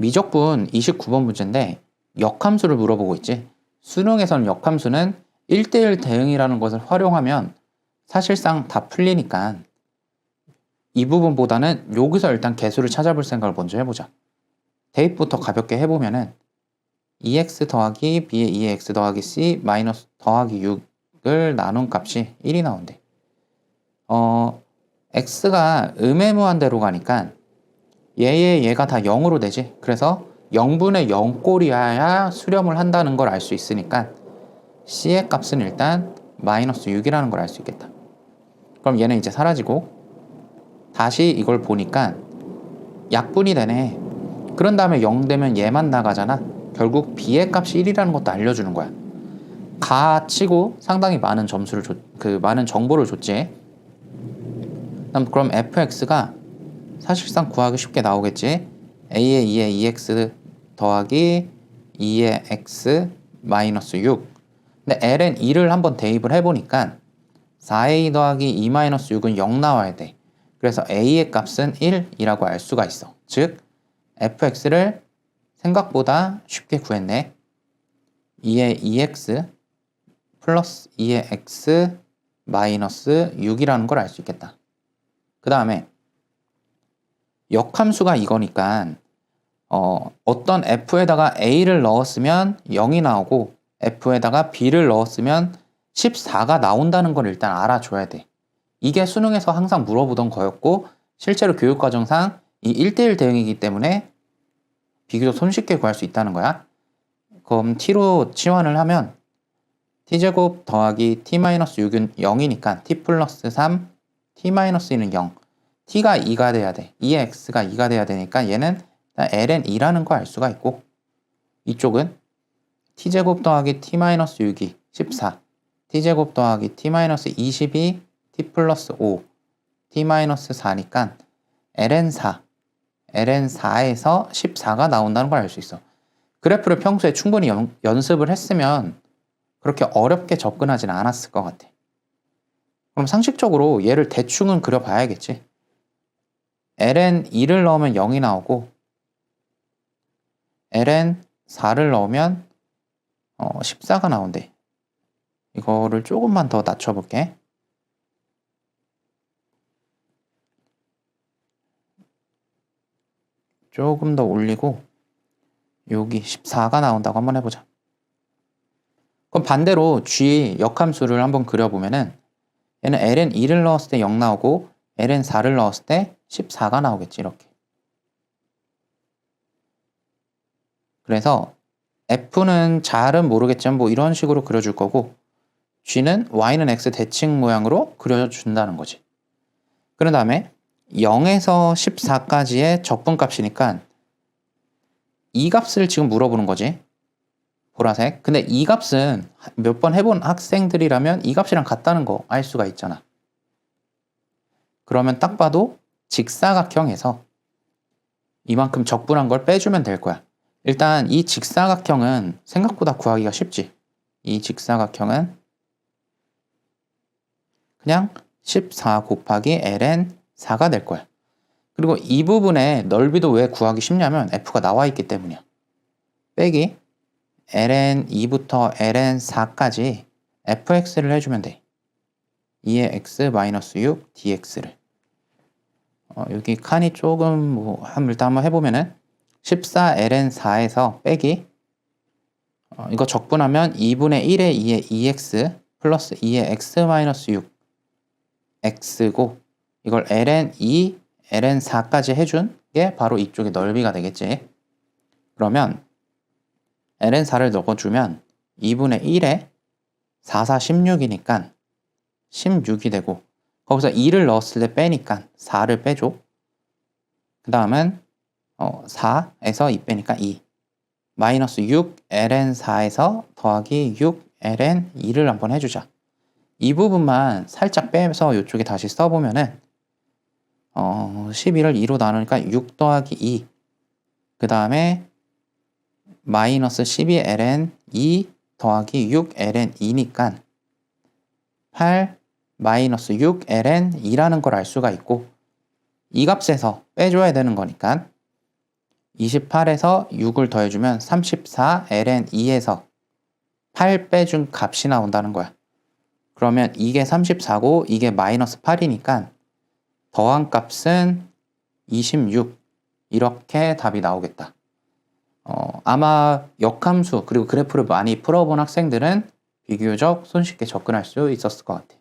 미적분 29번 문제인데 역함수를 물어보고 있지. 수능에서는 역함수는 1대1 대응이라는 것을 활용하면 사실상 다 풀리니까 이 부분보다는 여기서 일단 개수를 찾아볼 생각을 먼저 해보자. 대입부터 가볍게 해보면은 2x 더하기 b의 2x 더하기 c 마이너스 더하기 6을 나눈 값이 1이 나온대. 어, x가 음의 무한대로 가니까 얘의 얘가 다 0으로 되지. 그래서 0분의 0꼴이어야 수렴을 한다는 걸 알 수 있으니까 c의 값은 일단 마이너스 6이라는 걸 알 수 있겠다. 그럼 얘는 이제 사라지고 다시 이걸 보니까 약분이 되네. 그런 다음에 0 되면 얘만 나가잖아. 결국 b의 값이 1이라는 것도 알려주는 거야. 가 치고 상당히 많은 점수를 줬, 그 많은 정보를 줬지. 그럼 fx가 사실상 구하기 쉽게 나오겠지. a의 2의 2x 더하기 2의 x 마이너스 6. 근데 ln 2를 한번 대입을 해보니까 4a 더하기 2 마이너스 6은 0 나와야 돼. 그래서 a의 값은 1이라고 알 수가 있어. 즉 fx를 생각보다 쉽게 구했네. 2의 2x 플러스 2의 x 마이너스 6이라는 걸 알 수 있겠다. 그 다음에 역함수가 이거니까 어, 어떤 f에다가 a를 넣었으면 0이 나오고 f에다가 b를 넣었으면 14가 나온다는 걸 일단 알아줘야 돼. 이게 수능에서 항상 물어보던 거였고 실제로 교육과정상 이 1대1 대응이기 때문에 비교적 손쉽게 구할 수 있다는 거야. 그럼 t로 치환을 하면 t제곱 더하기 t-6은 0이니까 t 플러스 3, t-1은 0. T가 2가 돼야 돼. 2의 x가 2가 돼야 되니까 얘는 ln 2라는 거 알 수가 있고 이쪽은 t제곱 더하기 t-6이 14, t제곱 더하기 t-22, t 플러스 5, t-4니까 ln4, ln4에서 14가 나온다는 걸 알 수 있어. 그래프를 평소에 충분히 연, 연습을 했으면 그렇게 어렵게 접근하진 않았을 것 같아. 그럼 상식적으로 얘를 대충은 그려봐야겠지. Ln 2를 넣으면 0이 나오고 ln 4를 넣으면 어, 14가 나온대. 이거를 조금만 더 낮춰볼게. 조금 더 올리고 여기 14가 나온다고 한번 해보자. 그럼 반대로 g 역함수를 한번 그려보면은 얘는 ln 2를 넣었을 때 0 나오고 ln 4를 넣었을 때 14가 나오겠지 이렇게. 그래서 f는 잘은 모르겠지만 뭐 이런 식으로 그려줄 거고 g는 y는 x 대칭 모양으로 그려준다는 거지. 그런 다음에 0에서 14까지의 적분값이니까 이 값을 지금 물어보는 거지. 보라색. 근데 이 값은 몇 번 해본 학생들이라면 이 값이랑 같다는 거 알 수가 있잖아. 그러면 딱 봐도 직사각형에서 이만큼 적분한 걸 빼주면 될 거야. 일단 이 직사각형은 생각보다 구하기가 쉽지. 이 직사각형은 그냥 14 곱하기 ln 4가 될 거야. 그리고 이 부분의 넓이도 왜 구하기 쉽냐면 f가 나와 있기 때문이야. 빼기 ln 2부터 ln 4까지 fx를 해주면 돼. 2의 x 마이너스 6 dx를. 어, 여기 칸이 조금 뭐 일단 한번 해보면은 14 ln 4에서 빼기 어, 이거 적분하면 2분의 1의 2의 2x 플러스 2의 x 마이너스 6 x고 이걸 ln 2, ln 4까지 해준 게 바로 이쪽의 넓이가 되겠지. 그러면 ln 4를 넣어주면 2분의 1에 4, 4, 16이니까 16이 되고 거기서 2를 넣었을 때 빼니까 4를 빼줘. 그 다음은 어, 4에서 2 빼니까 2. 마이너스 6 ln 4에서 더하기 6 ln 2를 한번 해주자. 이 부분만 살짝 빼서 이쪽에 다시 써보면은 어, 11을 2로 나누니까 6 더하기 2. 그 다음에 마이너스 12ln 2 더하기 6ln 2니까 8 마이너스 6ln 2라는 걸 알 수가 있고 이 값에서 빼줘야 되는 거니까 28에서 6을 더해주면 34, ln 2에서 8 빼준 값이 나온다는 거야. 그러면 이게 34고 이게 마이너스 8이니까 더한 값은 26 이렇게 답이 나오겠다. 어, 아마 역함수 그리고 그래프를 많이 풀어본 학생들은 비교적 손쉽게 접근할 수 있었을 것 같아.